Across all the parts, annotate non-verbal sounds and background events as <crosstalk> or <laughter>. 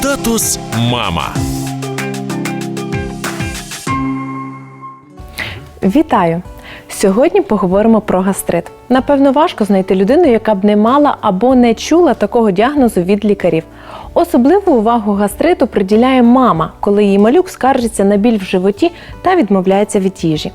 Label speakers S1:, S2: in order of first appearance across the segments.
S1: Статус мама.
S2: Вітаю! Сьогодні поговоримо про гастрит. Напевно, важко знайти людину, яка б не мала або не чула такого діагнозу від лікарів. Особливу увагу гастриту приділяє мама, коли її малюк скаржиться на біль в животі та відмовляється від їжі.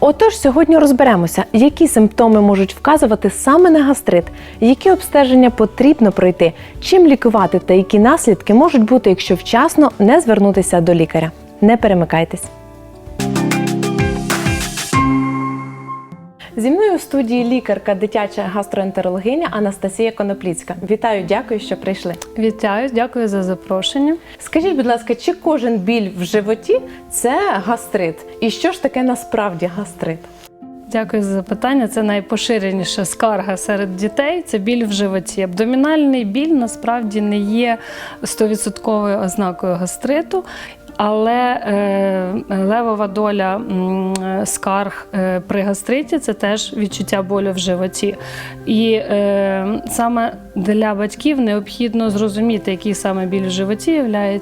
S2: Отож, сьогодні розберемося, які симптоми можуть вказувати саме на гастрит, які обстеження потрібно пройти, чим лікувати та які наслідки можуть бути, якщо вчасно не звернутися до лікаря. Не перемикайтесь. Зі мною у студії лікарка дитяча гастроентерологиня Анастасія Конопліцька. Вітаю, дякую, що прийшли.
S3: Вітаю, дякую за запрошення.
S2: Скажіть, будь ласка, чи кожен біль в животі це гастрит? І що ж таке насправді гастрит?
S3: Дякую за запитання. Це найпоширеніша скарга серед дітей. Це біль в животі. Абдомінальний біль насправді не є 100% ознакою гастриту. Але е, левова доля м, скарг е, при гастриті це теж відчуття болю в животі. І е, саме для батьків необхідно зрозуміти, який саме біль в животі є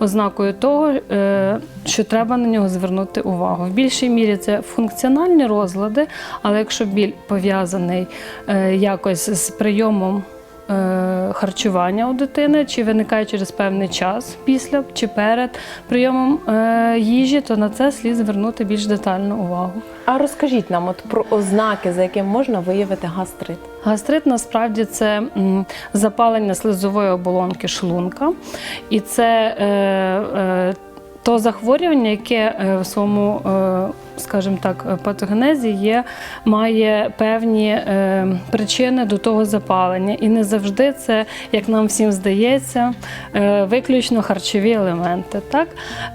S3: ознакою того, е, що треба на нього звернути увагу. В більшій мірі це функціональні розлади, але якщо біль пов'язаний е, якось з прийомом. Е, Харчування у дитини чи виникає через певний час після чи перед прийомом е, їжі, то на це слід звернути більш детальну увагу.
S2: А розкажіть нам от про ознаки, за яким можна виявити гастрит.
S3: Гастрит насправді це запалення слизової оболонки шлунка, і це е, е, то захворювання, яке в своєму, скажімо так, е, патогенезі є, має певні е, причини до того запалення. І не завжди це, як нам всім здається, е, виключно харчові елементи. Так?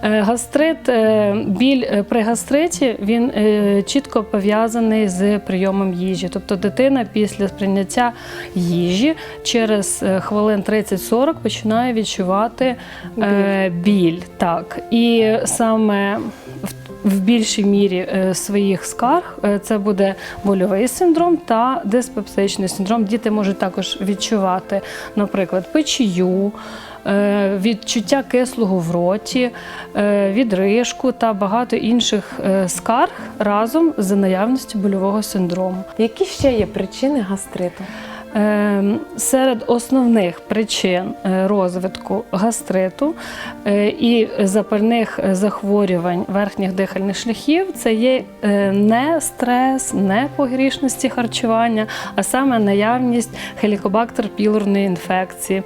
S3: Е, Гастрит, е, біль при гастриті він е, чітко пов'язаний з прийомом їжі. Тобто дитина після сприйняття їжі через хвилин 30-40 починає відчувати е, біль. Так. І саме в в більшій мірі е, своїх скарг е, це буде больовий синдром та диспепсичний синдром. Діти можуть також відчувати, наприклад, печію, е, відчуття кислого в роті, відрижку та багато інших скарг разом з наявністю больового синдрому.
S2: Які ще є причини гастриту?
S3: Е, Серед основних причин е, розвитку гастриту е, і запальних захворювань верхніх дихальних шляхів це є е, не стрес, не погрішності харчування, а саме наявність хелікобактер пілорної інфекції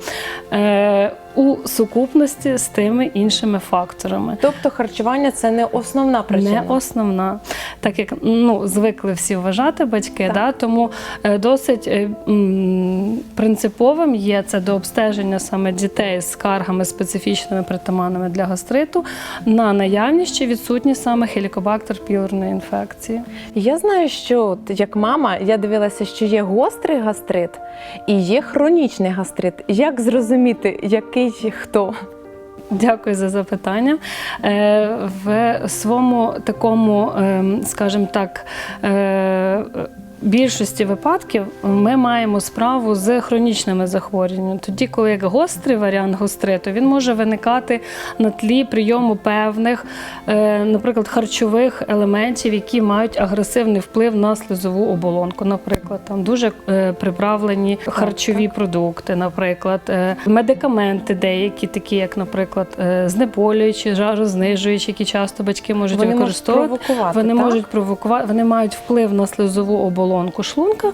S3: у сукупності з тими іншими факторами.
S2: Тобто харчування це не основна причина.
S3: Не основна, так як ну звикли всі вважати батьки,
S2: Так.
S3: да тому е, досить е, м, принциповим є це до обстеження саме дітей з скаргами специфічними притаманними для гастриту на наявність чи відсутність саме хелікобактер пілорної інфекції.
S2: Я знаю, що як мама, я дивилася, що є гострий гастрит і є хронічний гастрит. Як зрозуміти, який хто?
S3: Дякую за запитання. Е, В своєму такому, ем, скажімо так, е, більшості випадків ми маємо справу з хронічними захворюваннями. Тоді, коли як гострий варіант гостриту, він може виникати на тлі прийому певних, е, наприклад, харчових елементів, які мають агресивний вплив на слизову оболонку. Наприклад, там дуже е, приправлені харчові продукти, наприклад, е, медикаменти деякі, такі як, наприклад, знеболюючі, жарознижуючі, які часто батьки можуть
S2: Вони можуть
S3: використовувати.
S2: провокувати,
S3: Вони
S2: так?
S3: можуть провокувати, вони мають вплив на слизову оболонку шлунка,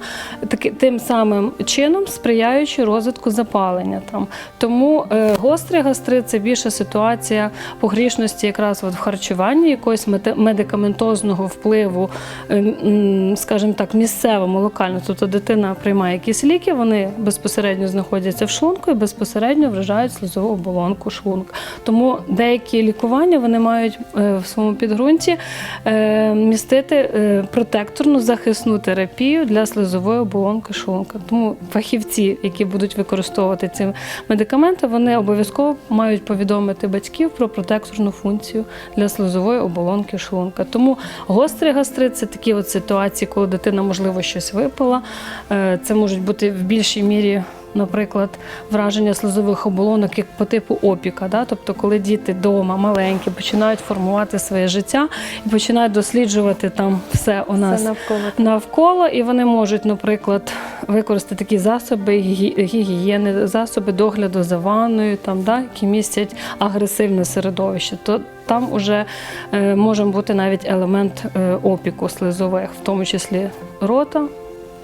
S3: таки, тим самим чином сприяючи розвитку запалення там. Тому е, гострий гастрит це більше ситуація погрішності якраз от в харчуванні, якогось медикаментозного впливу, е, скажімо так, місцевому, локально. Тобто дитина приймає якісь ліки, вони безпосередньо знаходяться в шлунку і безпосередньо вражають слизову оболонку шлунка. Тому деякі лікування вони мають е, в своєму підґрунті е, містити е, протекторну захисну терапію для слизової оболонки шлунка. Тому фахівці, які будуть використовувати ці медикаменти, вони обов'язково мають повідомити батьків про протекторну функцію для слизової оболонки шлунка. Тому гострий гастрит це такі от ситуації, коли дитина, можливо, щось випила. Е, Це можуть бути в більшій мірі наприклад, враження слизових оболонок як по типу опіка. Да? Тобто, коли діти вдома маленькі починають формувати своє життя і починають досліджувати там все у нас
S2: Це навколо.
S3: навколо, і вони можуть, наприклад, використати такі засоби гігієни, засоби догляду за ванною, там, да, які містять агресивне середовище. То там вже е, може бути навіть елемент е, опіку слизових, в тому числі рота.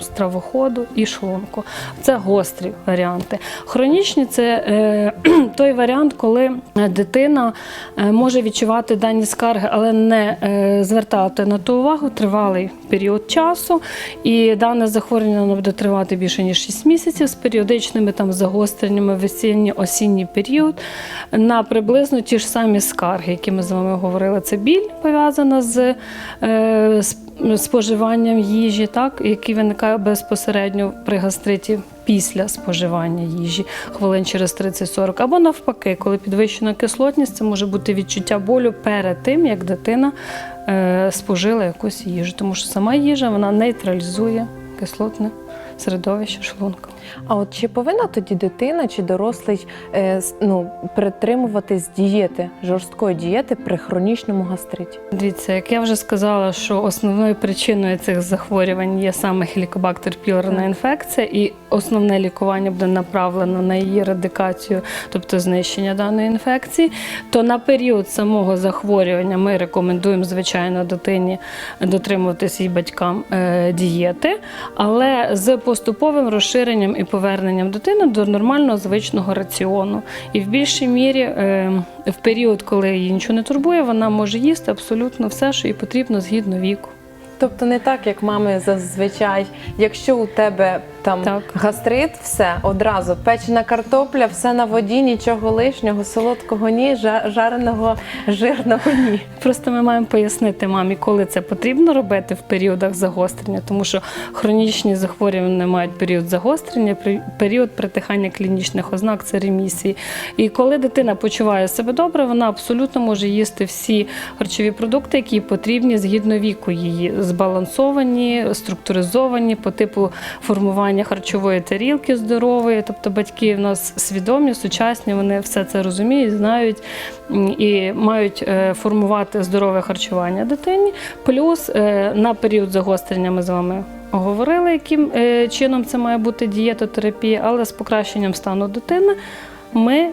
S3: Стравоходу і шлунку. Це гострі варіанти. Хронічні це е, <clears throat> той варіант, коли е, дитина е, може відчувати дані скарги, але не звертати на ту увагу тривалий період часу. І дане захворювання буде тривати більше ніж 6 місяців з періодичними там загостреннями в осінній період на приблизно ті ж самі скарги, які ми з вами говорили. Це біль пов'язана з споживанням їжі, так, який виникає безпосередньо при гастриті після споживання їжі хвилин через 30-40. Або навпаки, коли підвищена кислотність, це може бути відчуття болю перед тим, як дитина е, спожила якусь їжу. Тому що сама їжа вона нейтралізує кислотне середовище шлунка.
S2: А от чи повинна тоді дитина чи дорослий е, ну, притримуватись дієти, жорсткої дієти при хронічному гастриті?
S3: Дивіться, як я вже сказала, що основною причиною цих захворювань є саме хелікобактер пілорна інфекція, і основне лікування буде направлено на її радикацію, тобто знищення даної інфекції. То на період самого захворювання ми рекомендуємо, звичайно, дитині дотримуватися і батькам е, дієти, але з поступовим розширенням і поверненням дитини до нормального звичного раціону. І в більшій мірі е, в період, коли її нічого не турбує, вона може їсти абсолютно все, що їй потрібно згідно віку.
S2: Тобто не так, як мами зазвичай, якщо у тебе там
S3: Так.
S2: гастрит, все одразу печена картопля, все на воді, нічого лишнього, солодкого ні, жа- жареного жирного ні.
S3: Просто ми маємо пояснити мамі, коли це потрібно робити в періодах загострення, тому що хронічні захворювання мають період загострення, період притихання клінічних ознак це ремісії. І коли дитина почуває себе добре, вона абсолютно може їсти всі харчові продукти, які потрібні згідно віку її, збалансовані, структуризовані по типу формування харчової тарілки здорової. Тобто батьки в нас свідомі, сучасні, вони все це розуміють, знають і мають е, формувати здорове харчування дитині. Плюс е, на період загострення ми з вами. Говорили, яким е, чином це має бути дієтотерапія, але з покращенням стану дитини ми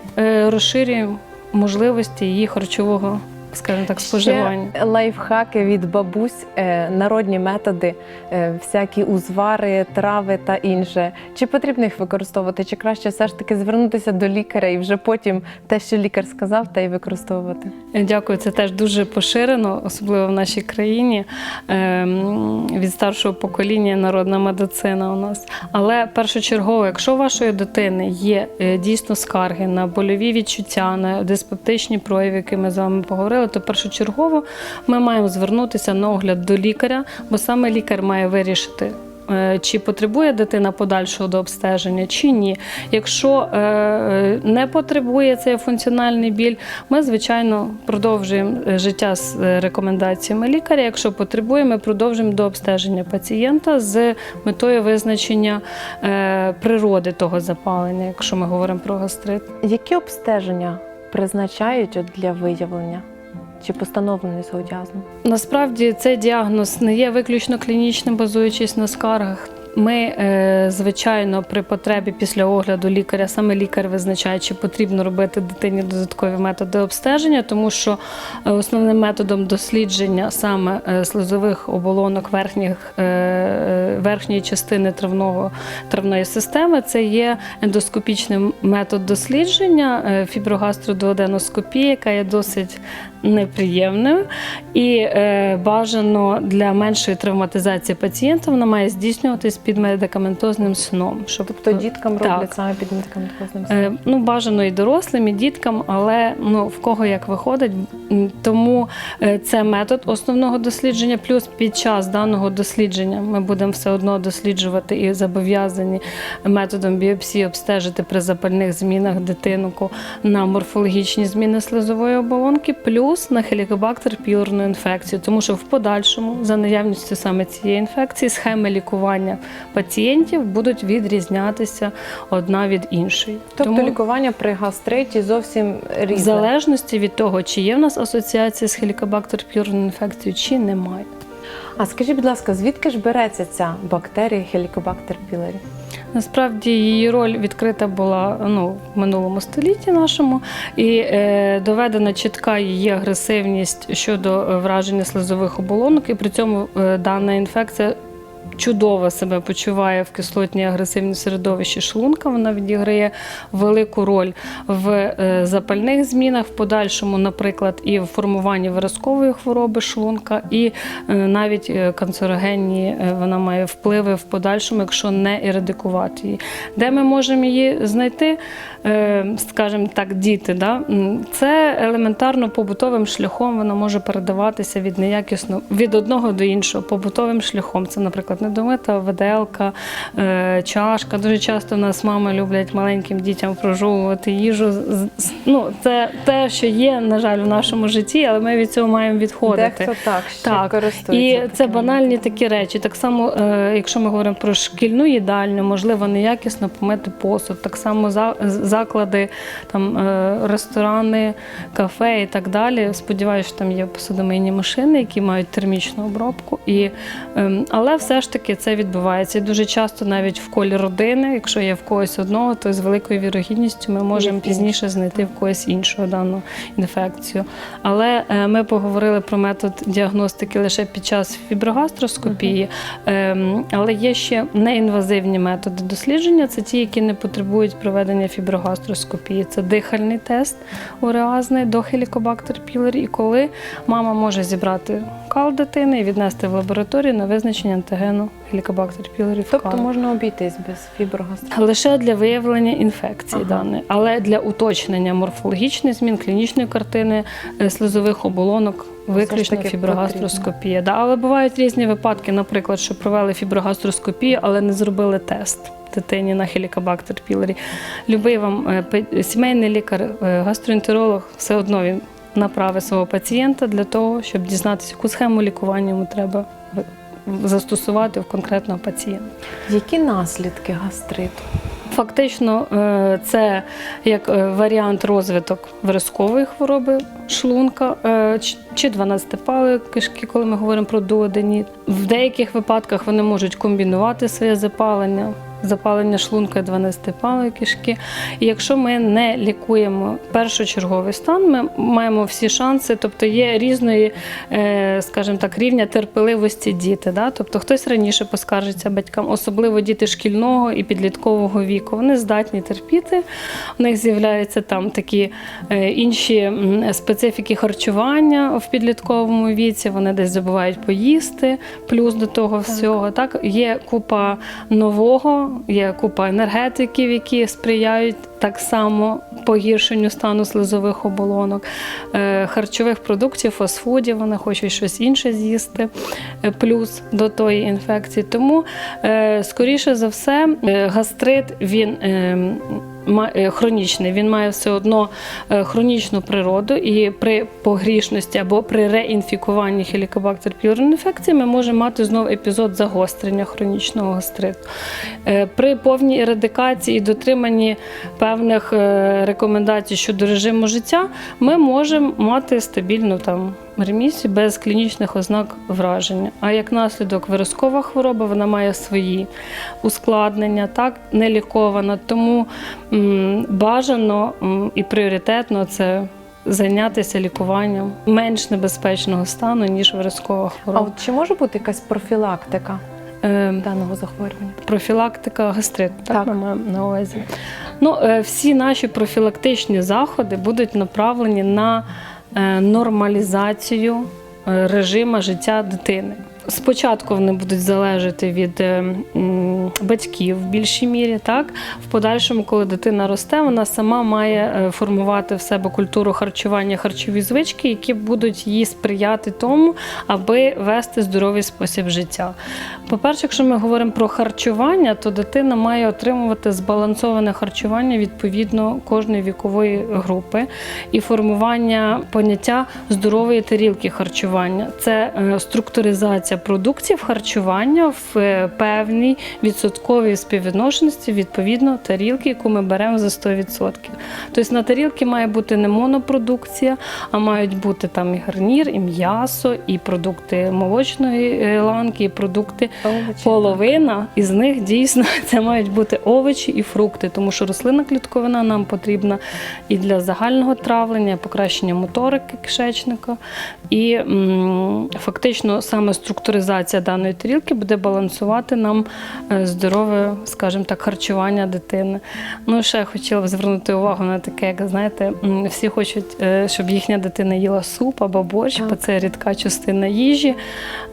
S3: розширюємо можливості її харчового, скажімо так, споживання.
S2: Ще лайфхаки від бабусь, е, народні методи, е, всякі узвари, трави та інше. Чи потрібно їх використовувати, чи краще все ж таки звернутися до лікаря і вже потім те, що лікар сказав, те й використовувати?
S3: Е, Дякую, це теж дуже поширено, особливо в нашій країні. Ем, Від старшого покоління народна медицина у нас. Але першочергово, якщо у вашої дитини є дійсно скарги на больові відчуття, на диспептичні прояви, які ми з вами поговорили, то першочергово ми маємо звернутися на огляд до лікаря, бо саме лікар має вирішити. е, Чи потребує дитина подальшого до обстеження, чи ні. Якщо е, е, не потребує цей функціональний біль, ми, звичайно, продовжуємо життя з рекомендаціями лікаря. Якщо потребує, ми продовжуємо до обстеження пацієнта з метою визначення природи того запалення, якщо ми говоримо про гастрит.
S2: Які обстеження призначають для виявлення чи постановлений діагнозу?
S3: Насправді цей діагноз не є виключно клінічним, базуючись на скаргах. Ми, е, звичайно, при потребі після огляду лікаря, саме лікар визначає, чи потрібно робити дитині додаткові методи обстеження, тому що е, основним методом дослідження саме е, слизових оболонок верхніх, верхньої частини травного, травної системи це є ендоскопічний метод дослідження фіброгастродуоденоскопія, яка є досить неприємною і бажано для меншої травматизації пацієнта. Вона має здійснюватись під медикаментозним сном. Щоб,
S2: Тобто діткам
S3: Так.
S2: роблять саме під медикаментозним
S3: Е, ну, бажано і дорослим, і діткам, але ну, в кого як виходить. Тому е, це метод основного дослідження. Плюс під час даного дослідження ми будемо все одно досліджувати і зобов'язані методом біопсії обстежити при запальних змінах дитинку на морфологічні зміни слизової оболонки, плюс на хелікобактер пілорну інфекцію, тому що в подальшому, за наявністю саме цієї інфекції, схеми лікування пацієнтів будуть відрізнятися одна від іншої.
S2: Тобто лікування при гастриті зовсім
S3: в залежності від того, чи є в нас асоціація з Helicobacter pylori інфекцією, чи немає.
S2: А скажіть, будь ласка, звідки ж береться ця бактерія Helicobacter pylori?
S3: Насправді її роль відкрита була ну, в минулому столітті нашому, і е, доведена чітка її агресивність щодо е, враження слизових оболонок, і при цьому е, дана інфекція. Чудово себе почуває в кислотній агресивній середовищі шлунка. Вона відіграє велику роль в е, запальних змінах, в подальшому, наприклад, і в формуванні виразкової хвороби шлунка, і е, навіть е, канцерогенні вона має впливи в подальшому, якщо не ерадикувати її. Де ми можемо її знайти, скажімо так, діти, да? це елементарно побутовим шляхом вона може передаватися від неякісно від одного до іншого побутовим шляхом. Це, наприклад, недомита виделка, е, чашка. Дуже часто в нас мами люблять маленьким дітям прожовувати їжу. Ну, це те, що є, на жаль, в нашому житті, але ми від цього маємо відходити.
S2: Дехто так ще
S3: Так,
S2: користується.
S3: І це банальні такі речі. Так само, е, якщо ми говоримо про шкільну їдальню, можливо, неякісно помити посуд. Так само заклади, там е, ресторани, кафе і так далі. Сподіваюся, що там є посудомийні машини, які мають термічну обробку. І, ем, але все ж таки це відбувається. І дуже часто навіть в колі родини, якщо є в когось одного, то з великою вірогідністю ми можемо пізніше знайти в когось іншого дану інфекцію. Але е, ми поговорили про метод діагностики лише під час фіброгастроскопії, Ем, але є ще неінвазивні методи дослідження. Це ті, які не потребують проведення фіброгастроскопії. Це дихальний тест уреазний до Helicobacter pylori, і коли мама може зібрати кал дитини і віднести в лабораторію на визначення антигену Helicobacter pylori в
S2: Тобто
S3: калі.
S2: можна обійтись без фіброгастриту.
S3: Лише для виявлення інфекції
S2: Ага.
S3: даної, але для уточнення морфологічних змін, клінічної картини е, слизових оболонок. Виключно фіброгастроскопія. Да, але бувають різні випадки, наприклад, що провели фіброгастроскопію, але не зробили тест дитині на Helicobacter pylori. Любий вам е, сімейний лікар, е, гастроентеролог, все одно він направить свого пацієнта для того, щоб дізнатися, яку схему лікування йому треба застосувати в конкретного пацієнта.
S2: Які наслідки гастриту?
S3: Фактично, е, це як е, варіант розвиток виразкової хвороби шлунка е, чи 12-палої кишки, коли ми говоримо про дуоденіт. В деяких випадках вони можуть комбінувати своє запалення. Запалення шлунка і 12-палої кишки. І якщо ми не лікуємо першочерговий стан, ми маємо всі шанси, тобто є різної, е, скажімо так, рівня терпеливості діти. Да? Тобто хтось раніше поскаржиться батькам, особливо діти шкільного і підліткового віку. Вони здатні терпіти. У них з'являються там такі е, інші специфіки харчування в підлітковому віці. Вони десь забувають поїсти, плюс до того всього. Так є купа нового, є купа енергетиків, які сприяють. Так само погіршенню стану слизових оболонок, е, харчових продуктів, фастфудів, вони хочуть щось інше з'їсти, е, плюс до тої інфекції. Тому, е, скоріше за все, гастрит він хронічний, він має все одно е, хронічну природу, і при погрішності або при реінфікуванні Helicobacter pylori інфекції ми можемо мати знову епізод загострення хронічного гастриту. Е, При повній ерадикації і дотриманні певних е, рекомендацій щодо режиму життя, ми можемо мати стабільну там ремісію без клінічних ознак враження. А як наслідок виразкова хвороба, вона має свої ускладнення, так не лікована. Тому м, бажано м, і пріоритетно це. Зайнятися лікуванням менш небезпечного стану, ніж виразкова
S2: А
S3: хвороба.
S2: от чи може бути якась профілактика
S3: Е,
S2: даного захворювання?
S3: профілактика гастриту, так,
S2: Так.
S3: ми маємо на увазі. Ну, е, всі наші профілактичні заходи будуть направлені на нормалізацію е, режиму життя дитини. Спочатку вони будуть залежати від е, батьків в більшій мірі. Так в подальшому, коли дитина росте, вона сама має е, формувати в себе культуру харчування, харчові звички, які будуть їй сприяти тому, аби вести здоровий спосіб життя. По-перше, якщо ми говоримо про харчування, то дитина має отримувати збалансоване харчування відповідно кожної вікової групи і формування поняття здорової тарілки харчування. Це е, структуризація продуктів харчування в е, певній відсотковій співвідношеності відповідно тарілки, яку ми беремо за 100%. Тобто на тарілці має бути не монопродукція, а мають бути там і гарнір, і м'ясо, і продукти молочної е, ланки, і продукти
S2: Овочі.
S3: Половина із них дійсно <laughs> це мають бути овочі і фрукти, тому що рослинна клітковина нам потрібна і для загального травлення, покращення моторики кишечника. І м, фактично саме структуризація даної тарілки буде балансувати нам е, здорове, скажімо так, харчування дитини. Ну, ще хотіла б звернути увагу на таке, як знаєте, всі хочуть, е, щоб їхня дитина їла суп або борщ, бо це рідка частина їжі.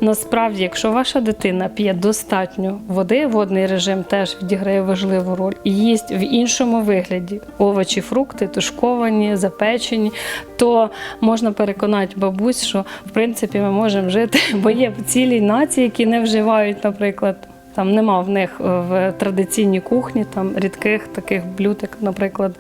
S3: Насправді, якщо ваша дитина п'є достатньо води, водний режим теж відіграє важливу роль, і їсть в іншому вигляді овочі, фрукти, тушковані, запечені, то можна переконати бабусь, що в принципі ми можемо жити, <laughs> бо є цілі нації, які не вживають, наприклад. Там нема в них е, в традиційній кухні там рідких таких блюд, як, наприклад,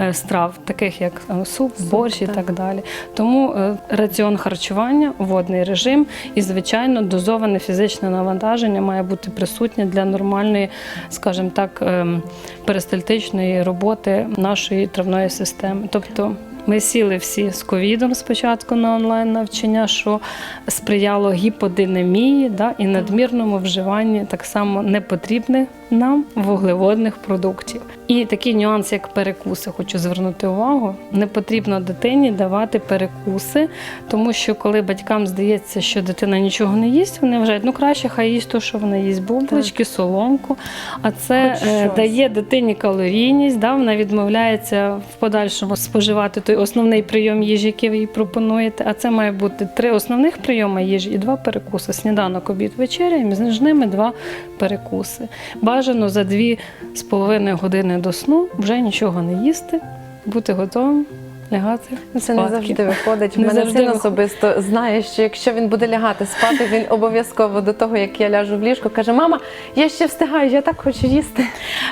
S3: е, страв, таких як е, суп, борщ і
S2: так.
S3: так далі. Тому раціон харчування, водний режим і, звичайно, дозоване фізичне навантаження має бути присутнє для нормальної, скажімо так, ем, перистальтичної роботи нашої травної системи. Тобто. Ми сіли всі з ковідом спочатку на онлайн навчання, що сприяло гіподинамії да, і надмірному вживанні так само непотрібних нам вуглеводних продуктів. І такий нюанс, як перекуси, хочу звернути увагу. Не потрібно дитині давати перекуси, тому що коли батькам здається, що дитина нічого не їсть, вони вважають, ну краще хай їсть то, що вона їсть бублички, соломку. А це е, дає дитині калорійність, да, вона відмовляється в подальшому споживати той основний прийом їжі, який ви їй пропонуєте. А це має бути три основних прийоми їжі і два перекуси: сніданок, обід, вечеря, і між ними два перекуси. Бажано за дві з половиною години до сну вже нічого не їсти, бути готовим лягати.
S2: Це не завжди виходить. В
S3: Не
S2: мене
S3: завжди
S2: син особисто знає, що якщо він буде лягати спати, він обов'язково до того, як я ляжу в ліжко, каже: Мама, я ще встигаю, я так хочу їсти.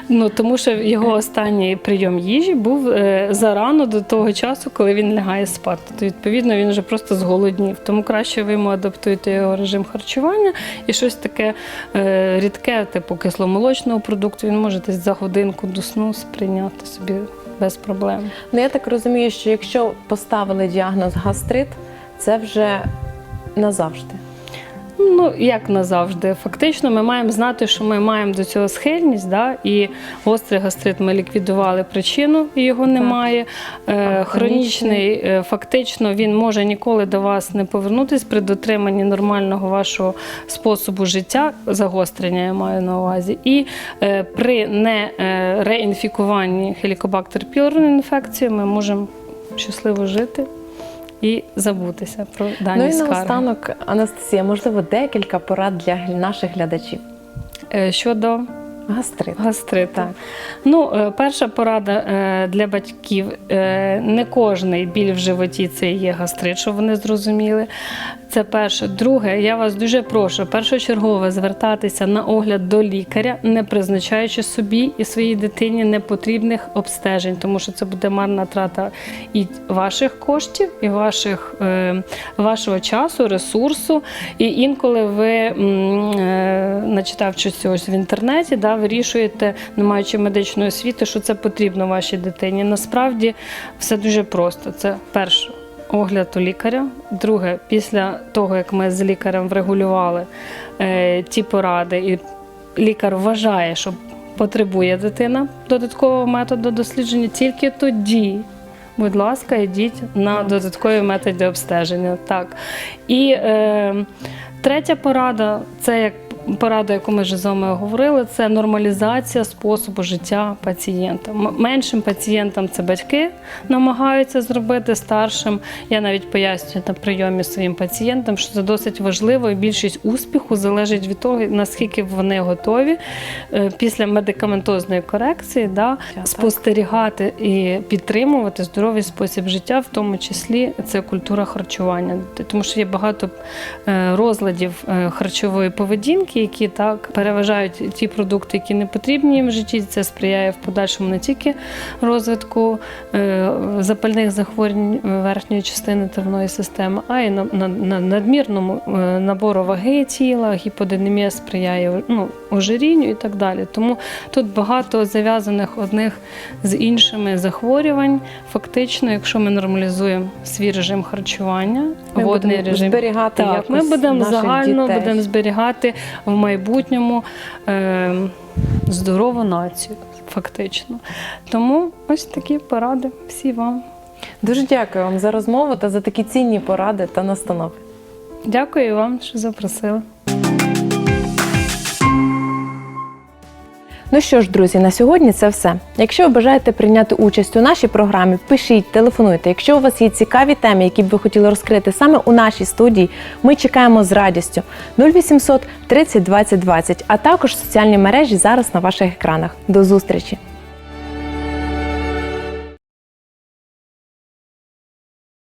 S3: Ну тому що його останній прийом їжі був е, зарано до того часу, коли він лягає спати. То відповідно він вже просто зголоднів. Тому краще ви йому адаптуєте його режим харчування і щось таке е, рідке, типу кисломолочного продукту. Він може десь за годинку до сну сприйняти собі без проблем.
S2: Ну я так розумію, що якщо поставили діагноз гастрит, це вже назавжди.
S3: Ну, як назавжди. Фактично, ми маємо знати, що ми маємо до цього схильність, да? і гострий гастрит ми ліквідували причину, і його немає. Е, хронічний, е, фактично, він може ніколи до вас не повернутись при дотриманні нормального вашого способу життя, загострення я маю на увазі. І е, при не е, реінфікуванні хелікобактер пілорної інфекції ми можемо щасливо жити. І забутися про дані
S2: ну і
S3: скарги.
S2: наостанок, Анастасія, можливо, декілька порад для наших глядачів.
S3: Е, Щодо
S2: Гастрит.
S3: Гастрит,
S2: Так.
S3: Ну, е, перша порада е, для батьків: не кожний біль в животі це є гастрит, щоб вони зрозуміли. Це перше. Друге, я вас дуже прошу першочергово звертатися на огляд до лікаря, не призначаючи собі і своїй дитині непотрібних обстежень, тому що це буде марна трата і ваших коштів, і ваших, е, вашого часу, ресурсу. І інколи ви, е, начитавшись ось в інтернеті, да, вирішуєте, не маючи медичної освіти, що це потрібно вашій дитині. Насправді все дуже просто. Це перше. Огляд у лікаря. Друге, після того, як ми з лікарем врегулювали е, ті поради, і лікар вважає, що потребує дитина додаткового методу дослідження, тільки тоді, будь ласка, йдіть на додаткові методи обстеження. Так. І е, третя порада це як порада, яку ми вже з вами говорили, це нормалізація способу життя пацієнта. Меншим пацієнтам це батьки намагаються зробити старшим. Я навіть пояснюю на прийомі своїм пацієнтам, що це досить важливо, і більшість успіху залежить від того, наскільки вони готові е, після медикаментозної корекції да, спостерігати і підтримувати здоровий спосіб життя, в тому числі це культура харчування. Тому що є багато е, розладів е, харчової поведінки, недоліки, які так переважають ті продукти, які не потрібні їм в житті. Це сприяє в подальшому не тільки розвитку е, запальних захворювань верхньої частини травної системи, а й на, на, на надмірному е, набору ваги тіла, гіподинемія сприяє ну, ожирінню і так далі. Тому тут багато зав'язаних одних з іншими захворювань. Фактично, якщо ми нормалізуємо свій режим харчування,
S2: Ми
S3: водний режим.
S2: зберігати
S3: Так, ми будемо загально
S2: дітей.
S3: будемо зберігати в майбутньому е, здорову націю, фактично. Тому ось такі поради всі вам.
S2: Дуже дякую вам за розмову та за такі цінні поради та настанови.
S3: Дякую вам, що запросили.
S2: Ну що ж, друзі, на сьогодні це все. Якщо ви бажаєте прийняти участь у нашій програмі, пишіть, телефонуйте. Якщо у вас є цікаві теми, які б ви хотіли розкрити саме у нашій студії, ми чекаємо з радістю 0800 30 20 20, а також соціальні мережі зараз на ваших екранах. До зустрічі!